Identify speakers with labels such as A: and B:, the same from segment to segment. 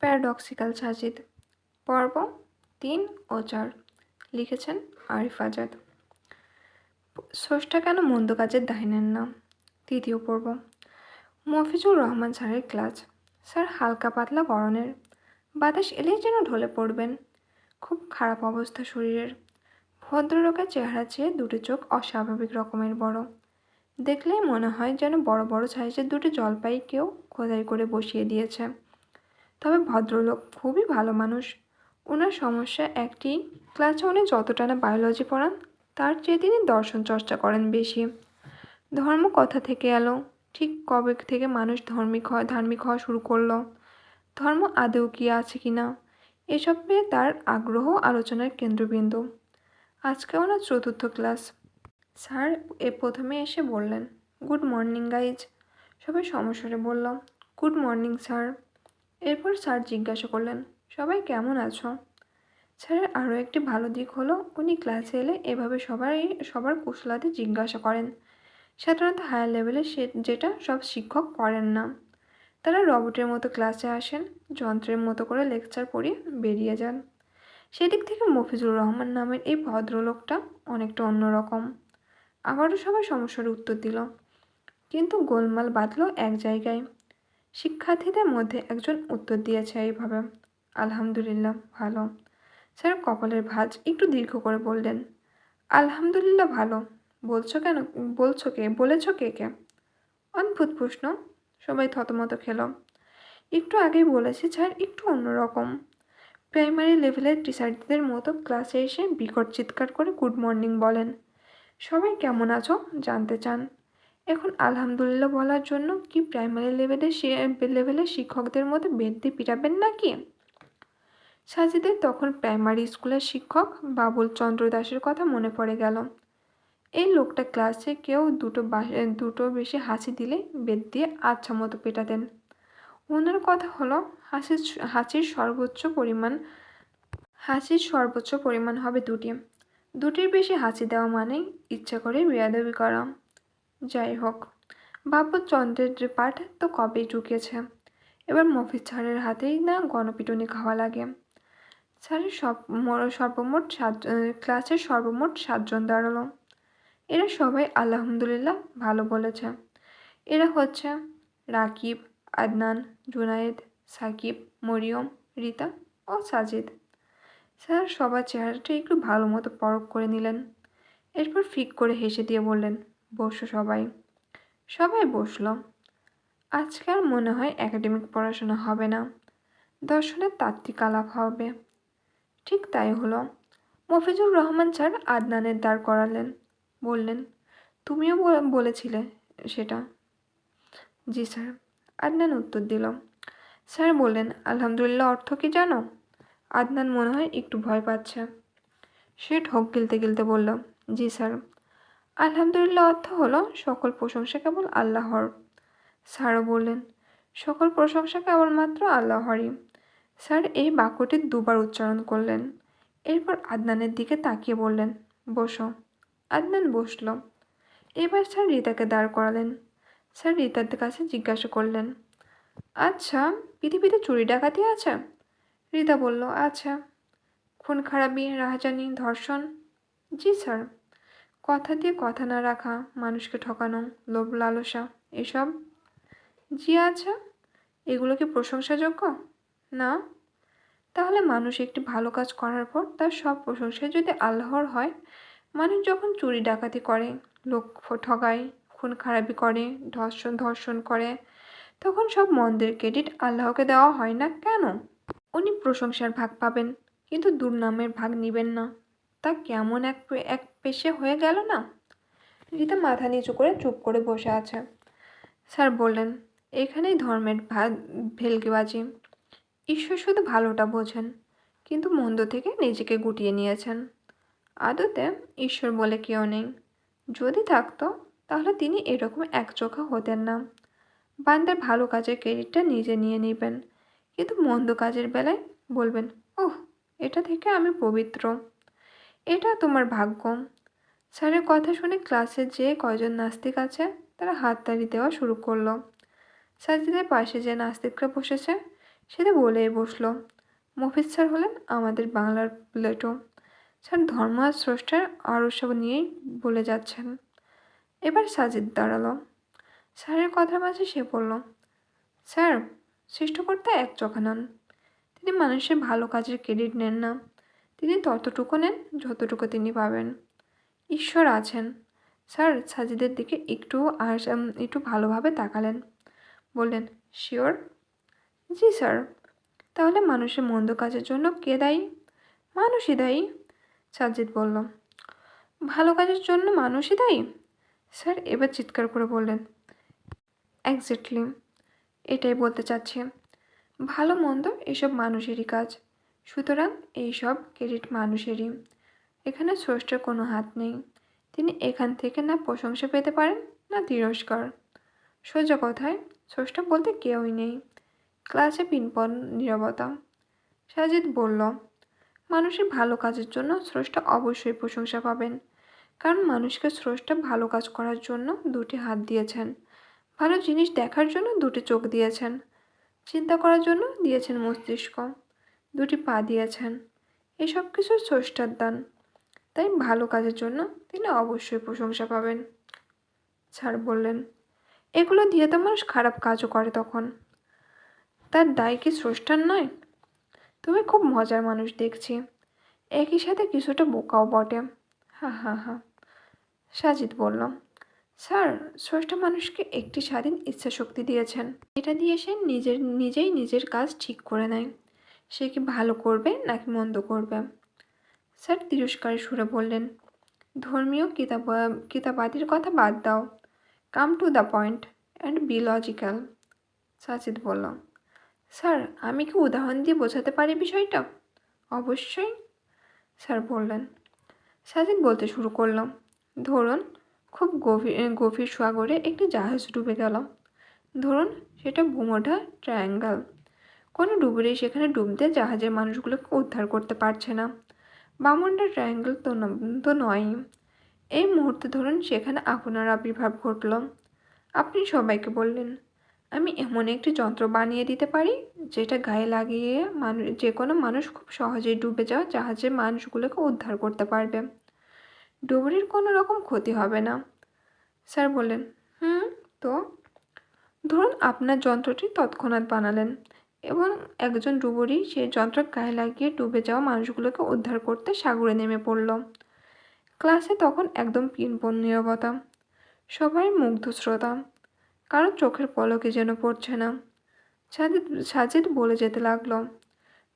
A: Paradoxical Sajid. পর্ব তিন ও চার লিখেছেন আরিফ আজাদ। স্রষ্টা কেন মন্দ কাজের দায় নেন না? তৃতীয় পর্ব। মফিজুর রহমান স্যারের ক্লাস। স্যার হালকা পাতলা গরনের বাতাস এলেই যেন ঢলে পড়বেন। খুব খারাপ অবস্থা শরীরের। ভদ্রলোকের চেহারা চেয়ে দুটি চোখ অস্বাভাবিক রকমের বড়। দেখলেই মনে হয় যেন বড় বড় সাইজের দুটি জলপাই কেউ খোদাই করে বসিয়ে দিয়েছে। তবে ভদ্রলোক খুবই ভালো মানুষ। ওনার সমস্যা একটি, ক্লাসে উনি যতটা না বায়োলজি পড়ান, তার চেয়ে তিনি দর্শন চর্চা করেন বেশি। ধর্ম কথা থেকে এলো, ঠিক কবে থেকে মানুষ ধর্মিক হয় ধার্মিক হওয়া শুরু করল? ধর্ম আদৌ কি আছে কি না? এসব নিয়ে তার আগ্রহ আলোচনার কেন্দ্রবিন্দু। আজকে ওনার চতুর্থ ক্লাস। স্যার এ প্রথমে এসে বললেন, গুড মর্নিং গাইজ। সবাই সমস্যারে বলল, গুড মর্নিং স্যার। এরপর স্যার জিজ্ঞাসা করলেন, সবাই কেমন আছো? স্যারের আরও একটি ভালো দিক হলো, উনি ক্লাসে এলে এভাবে সবাই, সবার কুশলাতে জিজ্ঞাসা করেন। সাধারণত হায়ার লেভেলে সে, যেটা সব শিক্ষক করেন না। তারা রবটের মতো ক্লাসে আসেন, যন্ত্রের মতো করে লেকচার পড়িয়ে বেরিয়ে যান। সেদিক থেকে মফিজুর রহমান নামের এই ভদ্রলোকটা অনেকটা অন্যরকম। আবারও সবাই সমস্যার উত্তর দিল। কিন্তু গোলমাল বাঁধল এক জায়গায়। শিক্ষার্থীদের মধ্যে একজন উত্তর দিয়েছে এইভাবে। আলহামদুলিল্লাহ, ভালো। স্যার কপালের ভাঁজ একটু দীর্ঘ করে বললেন। আলহামদুলিল্লাহ, ভালো। বলছো কেন? বলছো কে? বলেছ কে কে? অদ্ভুত প্রশ্ন। সবাই থতমত খেল। একটু আগেই বলেছি স্যার, একটু অন্যরকম প্রাইমারি লেভেলের টিচারদের মতো ক্লাসে এসে বিকট চিৎকার করে গুড মর্নিং বলেন। সবাই কেমন আছো? জানতে চান। এখন আলহামদুলিল্লাহ বলার জন্য কি প্রাইমারি লেভেলে লেভেলের শিক্ষকদের মধ্যে বেদ দিয়ে পিটাবেন নাকি? সাজিদের তখন প্রাইমারি স্কুলের শিক্ষক বাবুল চন্দ্র দাসের কথা মনে পড়ে গেল। এই লোকটা ক্লাসে কেউ দুটো দুটো বেশি হাসি দিলে বেদ দিয়ে আচ্ছা মতো পেটাতেন। ওনার কথা হলো হাসির হাসির সর্বোচ্চ পরিমাণ, হাসির সর্বোচ্চ পরিমাণ হবে দুটি। দুটির বেশি হাসি দেওয়া মানেই ইচ্ছা করে বেয়াদবি করা। যাই হোক বাবু চন্দ্রের যে পাঠ তো কবেই ঢুকেছে। এবার মফিজ ছাড়ের হাতেই না গণপিটুনি খাওয়া লাগে। স্যারের সব সর্বমোট সাত ক্লাসের সর্বমোট সাতজন দাঁড়াল। এরা সবাই আলহামদুলিল্লাহ ভালো বলেছে। এরা হচ্ছে রাকিব, আদনান, জুনায়েদ, সাকিব, মরিয়ম, রিতা ও সাজিদ। স্যার সবার চেহারাটা একটু ভালো মতো পরখ করে নিলেন। এরপর ফিক করে হেসে দিয়ে বললেন বসো সবাই। সবাই বসল। আর মনে হয় একাডেমিক পড়াশোনা হবে না। দর্শনের তাত্ত্বিক আলাপ হবে। ঠিক তাই হলো। মফিজুর রহমান স্যার আদনানের দাঁড় করালেন। বললেন, তুমিও বলেছিলে সেটা? জি স্যার। আদনান উত্তর দিল। স্যার বললেন, আলহামদুলিল্লাহ, অর্থ কি জানো? আদনান মনে হয় একটু ভয় পাচ্ছে। সে ঠক গিলতে গিলতে বলল, জি স্যার। আলহামদুলিল্লাহ অর্থ হলো সকল প্রশংসা কেবল আল্লাহর। স্যারও বললেন, সকল প্রশংসা কেবলমাত্র আল্লাহরই। স্যার এই বাক্যটি দুবার উচ্চারণ করলেন। এরপর আদনানের দিকে তাকিয়ে বললেন, বসো। আদনান বসল। এবার স্যার রিতাকে দাঁড় করালেন। স্যার রিতার কাছে জিজ্ঞাসা করলেন আচ্ছা পৃথিবীতে চুরি ডাকাতি আছে? রিতা বলল আচ্ছা। খুন খারাপি, রাহাজানি, ধর্ষণ? জি, স্যার। কথা দিয়ে কথা না রাখা, মানুষকে ঠকানো, লোভ, লালসা, এসব? জি আচ্ছা এগুলো কি প্রশংসাযোগ্য? না। তাহলে মানুষ একটি ভালো কাজ করার পর তার সব প্রশংসা যদি আল্লাহর হয়, মানুষ যখন চুরি ডাকাতি করে, লোক ঠগায়, খুন খারাপি করে, ধর্ষণ ধর্ষণ করে, তখন সব মন্দের ক্রেডিট আল্লাহকে দেওয়া হয় না কেন? উনি প্রশংসার ভাগ পাবেন, কিন্তু দুর্নামের ভাগ নেবেন না। তা কেমন এক এক পেশে হয়ে গেল না? রীতা মাথা নিচু করে চুপ করে বসে আছে। স্যার বললেন, এখানেই ধর্মের ভেলকিবাজি। ঈশ্বর শুধু ভালোটা বোঝেন, কিন্তু মন্দ থেকে নিজেকে গুটিয়ে নিয়েছেন। আদতে ঈশ্বর বলে কেউ নেই। যদি থাকতো, তাহলে তিনি এরকম একচোখা হতেন না। বান্দার ভালো কাজের ক্রেডিটটা নিজে নিয়ে নেবেন, কিন্তু মন্দ কাজের বেলায় বলবেন, ওহ, এটা থেকে আমি পবিত্র। এটা তোমার ভাগ্য। স্যারের কথা শুনে ক্লাসে যে কয়জন নাস্তিক আছে, তারা হাততালি দেওয়া শুরু করল। সাজিদের পাশে যে নাস্তিকরা বসেছে সেটা বলে বসল। মফিজ স্যার হলেন আমাদের বাংলার প্লেটো। স্যার ধর্ম আর স্রষ্টার আরও সব নিয়েই বলে যাচ্ছেন। এবার সাজিদ দাঁড়াল। স্যারের কথার মাঝে সে বলল, স্যার, সৃষ্টিকর্তা এক চোখা নন। তিনি মানুষের ভালো কাজের ক্রেডিট নেন না। তিনি ততটুকু নেন যতটুকু তিনি পাবেন। ঈশ্বর আছেন। স্যার সাজিদের দিকে একটু আর একটু ভালোভাবে তাকালেন। বললেন, শিওর? জি, স্যার। তাহলে মানুষের মন্দ কাজের জন্য কে দায়ী? মানুষই দায়ী, সাজিদ বলল। ভালো কাজের জন্য মানুষই দায়ী? স্যার এবার চিৎকার করে বললেন এক্স্যাক্টলি এটাই বলতে চাচ্ছি। ভালো মন্দ এসব মানুষেরই কাজ। সুতরাং এইসব ক্রেডিট মানুষেরই। এখানে স্রষ্টার কোনো হাত নেই। তিনি এখান থেকে না প্রশংসা পেতে পারেন, না তিরস্কার। সোজা কথায়, স্রষ্টা বলতে কেউই নেই। ক্লাসে পিনপন, নীরবতা। সাজিদ বলল, মানুষের ভালো কাজের জন্য স্রষ্টা অবশ্যই প্রশংসা পাবেন। কারণ মানুষকে স্রষ্টা ভালো কাজ করার জন্য দুটি হাত দিয়েছেন। ভালো জিনিস দেখার জন্য দুটি চোখ দিয়েছেন। চিন্তা করার জন্য দিয়েছেন মস্তিষ্ক। দুটি পা দিয়েছেন। এসব কিছু স্রষ্টার দান। তাই ভালো কাজের জন্য তিনি অবশ্যই প্রশংসা পাবেন। স্যার বললেন, এগুলো দিয়ে তো মানুষ খারাপ কাজও করে তখন। তার দায় কি স্রষ্টার নয়? তুমি খুব মজার মানুষ দেখছি। একই সাথে কিছুটা বোকাও বটে। হা হা হা, সাজিদ বলল, স্যার, স্রষ্টা মানুষকে একটি স্বাধীন ইচ্ছা শক্তি দিয়েছেন। এটা দিয়ে সে নিজের, নিজেই নিজের কাজ ঠিক করে নেয়। সে কি ভালো করবে নাকি মন্দ করবে? স্যার তিরস্কারে সুরে বললেন, ধর্মীয় কিতাব, কিতাবাদির কথা বাদ দাও। Come to the point and be logical Sajid বলল। স্যার, আমি কি উদাহরণ দিয়ে বোঝাতে পারি বিষয়টা? অবশ্যই, স্যার বললেন। সাজিদ বলতে শুরু করল, ধরুন, খুব গভীর গভীর সাগরে একটি জাহাজ ডুবে গেল। ধরুন, সেটা বুমোঢা ট্রায়াঙ্গেল কোনো ডুবুরি সেখানে ডুবতে জাহাজের মানুষগুলোকে উদ্ধার করতে পারছে না। বামনডা ট্রায়াঙ্গেল তো তো নয়ই এই মুহূর্তে ধরুন সেখানে আপনার আবির্ভাব ঘটল। আপনি সবাইকে বললেন, আমি এমন একটি যন্ত্র বানিয়ে দিতে পারি যেটা গায়ে লাগিয়ে মানুষ যে কোনো মানুষ খুব সহজেই ডুবে যাওয়া জাহাজের মানুষগুলোকে উদ্ধার করতে পারবে। ডুবুরির কোনো রকম ক্ষতি হবে না। স্যার বললেন, হুম, তো? ধরুন আপনার যন্ত্রটি তৎক্ষণাৎ বানালেন। এবং একজন ডুবুরি সেই যন্ত্র গায়ে লাগিয়ে ডুবে যাওয়া মানুষগুলোকে উদ্ধার করতে সাগরে নেমে পড়ল। ক্লাসে তখন একদম পিনপন নীরবতা, সবাই মুগ্ধ শ্রোতা কারণ চোখের পলকে যেন পড়ছে না। সাজিদ সাজিদ বলে যেতে লাগল,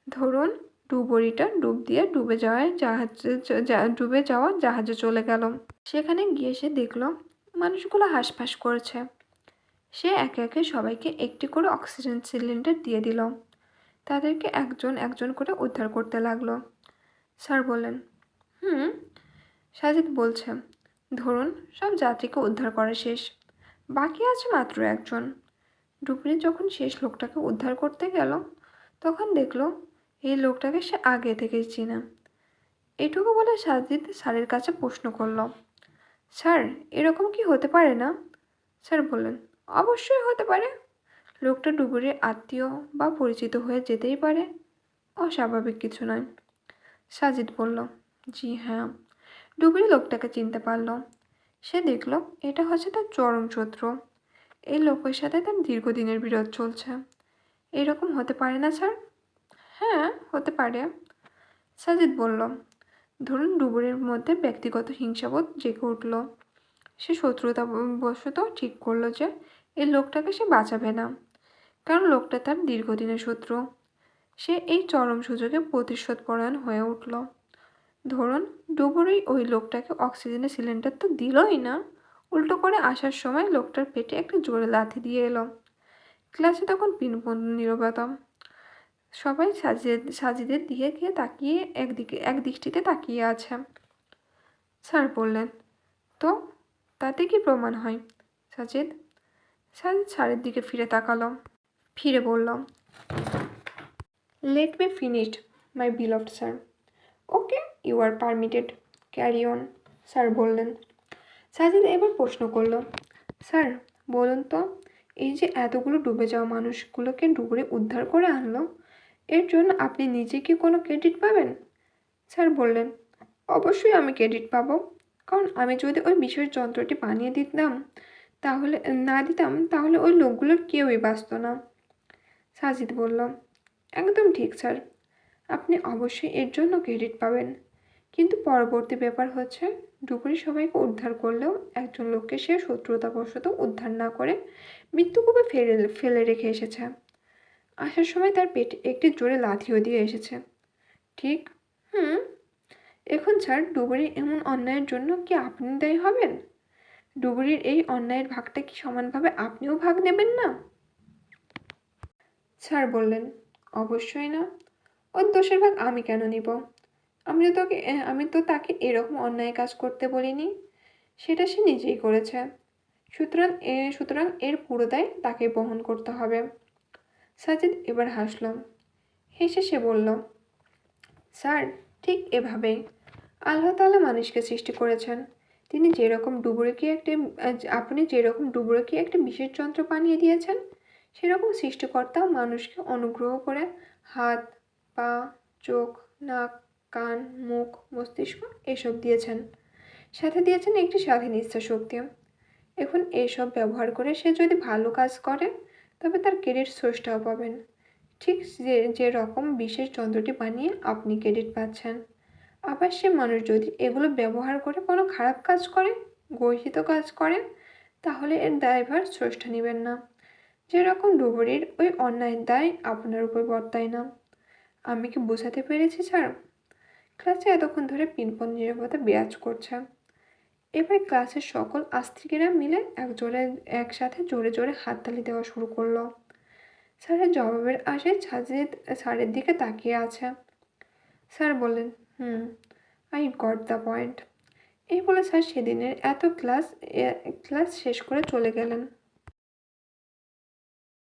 A: ধরুন ডুবুরিটা ডুব দিয়ে ডুবে যাওয়ায় জাহাজে ডুবে যাওয়া জাহাজে চলে গেল। সেখানে গিয়ে সে দেখল, মানুষগুলো হাঁসফাঁস করছে। সে একে একে সবাইকে একটি করে অক্সিজেন সিলিন্ডার দিয়ে দিল। তাদেরকে একজন একজন করে উদ্ধার করতে লাগল। স্যার বললেন, হুম, সাজিদ বলছে, ধরুন সব যাত্রীকে উদ্ধার করা শেষ। বাকি আছে মাত্র একজন। ডুবুরি যখন শেষ লোকটাকে উদ্ধার করতে গেল, তখন দেখল এই লোকটাকে সে আগে থেকেই চেনা। এটুকু বলে সাজিদ স্যারের কাছে প্রশ্ন করল, স্যার, এরকম কি হতে পারে না? স্যার বললেন অবশ্যই হতে পারে। লোকটা ডুবুরির আত্মীয় বা পরিচিত হয়ে যেতেই পারে। অস্বাভাবিক কিছু নয়। সাজিদ বলল, জি হ্যাঁ। ডুবুরি লোকটাকে চিনতে পারল। সে দেখল, এটা হচ্ছে তার চরম শত্রু। এই লোকের সাথে তার দীর্ঘদিনের বিরোধ চলছে। এরকম হতে পারে না, স্যার? হ্যাঁ হতে পারে। সাজিদ বলল, ধরুন ডুবুরির মধ্যে ব্যক্তিগত হিংসাবোধ জেগে উঠল। সে শত্রুতা বশত ঠিক করল যে এই লোকটাকে সে বাঁচাবে না। কারণ লোকটা তার দীর্ঘদিনের শত্রু। সে এই চরম সুযোগে প্রতিশোধ পরায়ণ হয়ে উঠল। ধরুন, ডুবুরি ওই লোকটাকে অক্সিজেনের সিলিন্ডার তো দিলই না। উল্টো করে আসার সময় লোকটার পেটে একটা জোরে লাথি দিয়ে এলো। ক্লাসে তখন পিনপন নীরবতা সবাই সাজিয়ে, সাজিদের দিকে গিয়ে তাকিয়ে একদিকে এক দৃষ্টিতে তাকিয়ে আছে। স্যার বললেন, তো তাতে কি প্রমাণ হয়? সাজিদ? সাজিদ সারের দিকে ফিরে তাকালো। ফিরে বলল let me finished my beloved sir okay you are permitted carry on sir বললেন। সাজিদ এবার প্রশ্ন করল, স্যার, বলুন তো, এই যে এতগুলো ডুবে যাওয়া মানুষগুলোকে ডুবুরে উদ্ধার করে আনলো, এর জন্য আপনি নিজে কি কোনো ক্রেডিট পাবেন? স্যার বললেন, অবশ্যই আমি ক্রেডিট পাবো। কারণ আমি যদি ওই বিশেষ যন্ত্রটি বানিয়ে দিতাম, তাহলে, না দিতাম, তাহলে ওই লোকগুলোর কেউই বাঁচত না। সাজিদ বলল, একদম ঠিক, স্যার। আপনি অবশ্যই এর জন্য ক্রেডিট পাবেন। কিন্তু পরবর্তী ব্যাপার হচ্ছে ডুবুরি সবাইকে উদ্ধার করলেও একজন লোককে সে শত্রুতাবশত উদ্ধার না করে মৃত্যুকূপে ফেলে ফেলে রেখে এসেছে। আসার সময় তার পেটে একটি জোরে লাথিও দিয়ে এসেছে। ঠিক? হুম? এখন স্যার, ডুবুরির এমন অন্যায়ের জন্য কি আপনি দায়ী হবেন? ডুবুরির এই অন্যায়ের ভাগটা কি সমানভাবে আপনিও ভাগ নেবেন না? স্যার বললেন, অবশ্যই না। ওর দোষের ভাগ আমি কেন নিব? আমি তো তোকে আমি তো তাকে এরকম অন্যায় কাজ করতে বলিনি। সেটা সে নিজেই করেছে। সুতরাং এ, সুতরাং এর পুরো দায় তাকে বহন করতে হবে। সাজিদ এবার হাসল। হেসে সে বলল, স্যার ঠিক এভাবেই আল্লাহ তাআলা মানুষকে সৃষ্টি করেছেন। তিনি যেরকম ডুবুরিকে একটি, আপনি যেরকম ডুবুরিকে একটি বিশেষ যন্ত্র বানিয়ে দিয়েছেন, সেরকম সৃষ্টিকর্তাও মানুষকে অনুগ্রহ করে হাত, পা, চোখ, নাক, কান, মুখ, মস্তিষ্ক এসব দিয়েছেন। সাথে দিয়েছেন একটি স্বাধীন ইচ্ছা শক্তি। এখন এসব ব্যবহার করে সে যদি ভালো কাজ করে, তবে তার ক্রেডিট সোর্সটাও পাবেন। ঠিক যে যে রকম বিশেষ যন্ত্রটি বানিয়ে আপনি ক্রেডিট পাচ্ছেন। আবার সে মানুষ যদি এগুলো ব্যবহার করে কোনো খারাপ কাজ করে, গর্হিত কাজ করে, তাহলে এর দায়ভার স্রষ্টা নেবেন না। যেরকম ডুবুরির ওই অন্যায়ের দায় আপনার উপর বর্তায় না। আমি কি বোঝাতে পেরেছি, স্যার? ক্লাসে এতক্ষণ ধরে পিনপন নিরাপত্তা বিরাজ করছে। এবার ক্লাসের সকল আস্তিকেরা মিলে এক জোরে একসাথে জোরে জোরে হাততালি দেওয়া শুরু করল। স্যারের জবাবের আসে সাজিদ স্যারের দিকে তাকিয়ে আছে। স্যার বললেন, hmm I got the point এই বলে স্যার সেদিনের এত ক্লাস ক্লাস শেষ করে চলে গেলেন।